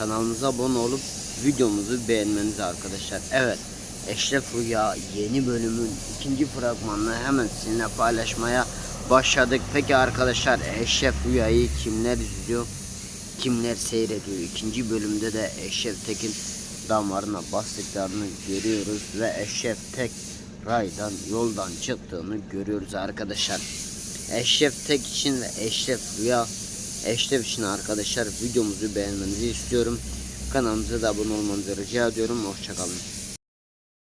kanalımıza abone olup videomuzu beğenmeniz arkadaşlar. Evet Eşref Rüya yeni bölümün ikinci fragmanını hemen sizinle paylaşmaya başladık. Peki arkadaşlar Eşref Rüya'yı kimler izliyor? Kimler seyrediyor? İkinci bölümde de Eşref Tekin damarına bastıklarını görüyoruz ve Eşref Tek raydan yoldan çıktığını görüyoruz arkadaşlar. Eşref Tek için ve Eşref Rüya Eşref için arkadaşlar videomuzu beğenmenizi istiyorum. Kanalımıza da abone olmanızı rica ediyorum. Hoşçakalın.